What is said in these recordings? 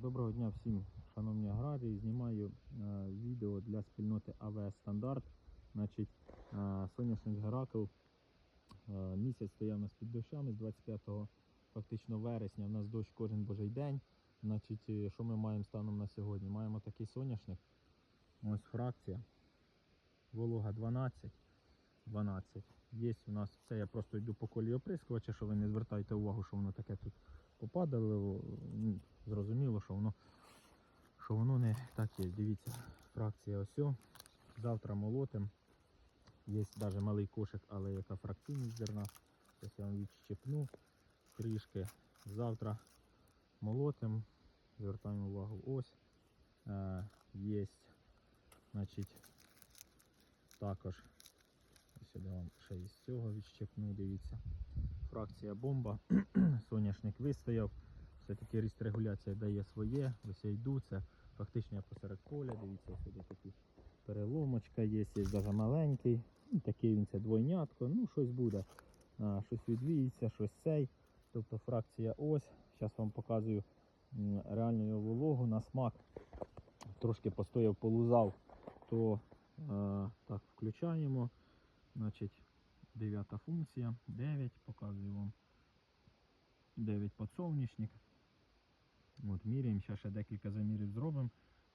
Доброго дня всім, шановні аграрії. Знімаю е, відео для спільноти АВС Стандарт. Значить, е, соняшник Геракл. Е, місяць стояв нас під дощами з 25 фактично вересня. У нас дощ кожен божий день. Значить, е, що ми маємо станом на сьогодні? Маємо такий соняшник. Ось фракція. Волога 12. 12. Є у нас це я просто йду по колії оприскувача, що ви не звертайте увагу, що воно таке тут попадало. Зрозуміло, що воно що воно не так є. Дивіться, фракція ось. Завтра молотим. Є навіть малий кошик, але яка фракційність зерна. Зараз я вам відщепну трішки. Завтра молотим. Звертаємо увагу. Ось. Е, є. Значить, також Ось вам ще із цього відщепну, дивіться. Фракція бомба. Соняшник вистояв. Все-таки ріст регуляція дає своє. Ось я йду, це фактично я посеред поля. Дивіться, сюди такі переломочка є, є навіть маленький. Ну, Такий він це двойнятко, ну щось буде. А, щось відвіється, щось цей. Тобто фракція ось. Зараз вам показую реальну його вологу на смак. Трошки постояв, полузав, то е, так, включаємо. Значить, дев'ята функція, 9, показую вам 9 подсолнечник. От, міряємо, ще, ще декілька замірів зробимо.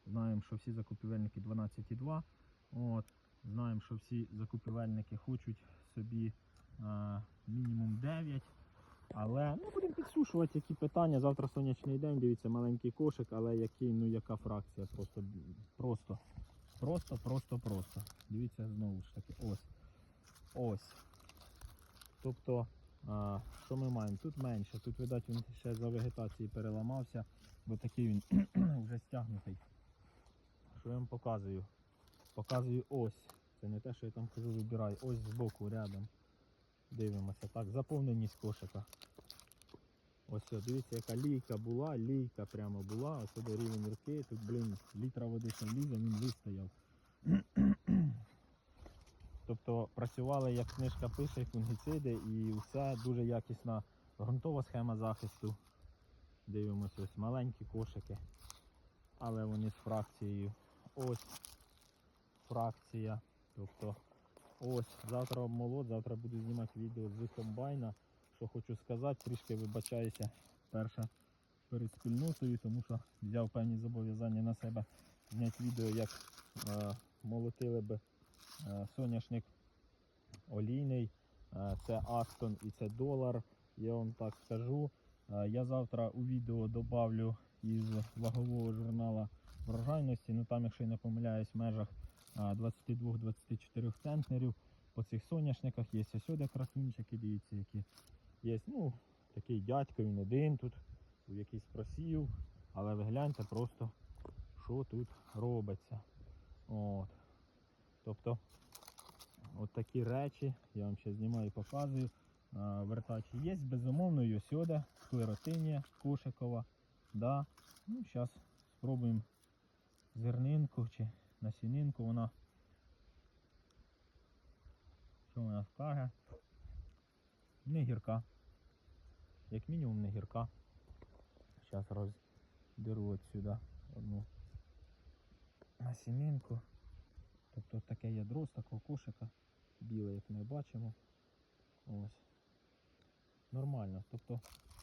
Знаємо, що всі закупівельники 12,2. От, знаємо, що всі закупівельники хочуть собі а, мінімум 9. Але ну, будемо підсушувати, які питання. Завтра сонячний день, дивіться, маленький кошик, але який, ну яка фракція? Просто, просто, просто, просто, просто. Дивіться знову ж таки, ось. Ось. Тобто, а, що ми маємо? Тут менше, тут, видать, він ще за вегетації переламався, бо такий він вже стягнутий. Що я вам показую? Показую ось. Це не те, що я там хожу, вибираю. Ось збоку рядом. Дивимося. Так, заповненість кошика. Ось, дивіться, яка лійка була, лійка прямо була, ось сюди рівень руки, тут, блін, літра води лізе, він вистояв. Тобто працювали, як книжка пише, фунгіциди і все дуже якісна ґрунтова схема захисту. Дивимося, ось маленькі кошики, але вони з фракцією. Ось фракція. Тобто ось, завтра обмолот, завтра буду знімати відео з комбайна. Що хочу сказати, трішки вибачаюся перше перед спільнотою, тому що взяв певні зобов'язання на себе зняти відео, як е, молотили би соняшник олійний, е, це Астон і це долар. Я вам так скажу. Е, Я завтра у відео добавлю із вагового журналу врожайності. Ну там, якщо я не помиляюсь, в межах е, 22-24 центнерів по цих соняшниках є ось сюди красунчики, дивіться, які є. Ну, такий дядько, він один тут, у якийсь просів, але ви гляньте просто, що тут робиться. От. Тобто от такі речі, я вам ще знімаю і показую. Вертачі є, безумовно, йосьода, склеротинія, кошикова. Да. Ну, Зараз спробуємо зернинку чи насінинку. Вона що вона скаже? Не гірка. Як мінімум не гірка. Зараз роздеру от сюди одну насінинку. Тобто таке ядро з такого кошика, біле, як ми бачимо. Ось. Нормально. Тобто,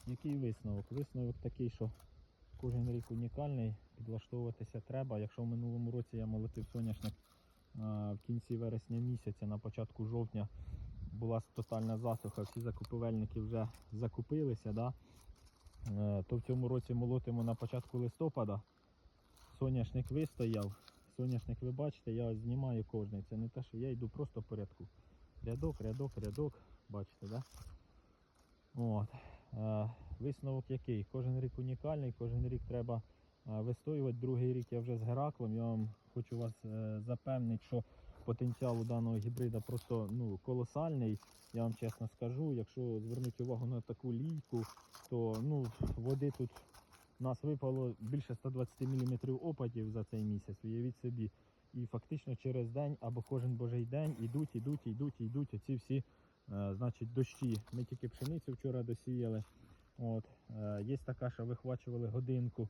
який висновок? Висновок такий, що кожен рік унікальний, підлаштовуватися треба. Якщо в минулому році я молотив соняшник в кінці вересня місяця, на початку жовтня була тотальна засуха, всі закупівельники вже закупилися, да? Е, то в цьому році молотимо на початку листопада. Соняшник вистояв. Соняшник ви бачите, я ось знімаю кожний. Це не те, що я йду просто по рядку. Рядок, рядок, рядок. Бачите, да? От. Е, висновок який? Кожен рік унікальний, кожен рік треба е, вистоювати. Другий рік я вже з Гераклом. Я вам хочу вас е, запевнити, що потенціал у даного гібрида просто ну, колосальний. Я вам чесно скажу. Якщо звернути увагу на таку лійку, то ну, води тут нас випало більше 120 мм опадів за цей місяць, уявіть собі. І фактично через день або кожен божий день йдуть, йдуть, йдуть, йдуть оці всі е, значить, дощі. Ми тільки пшеницю вчора досіяли. От, е, Є така, що вихвачували годинку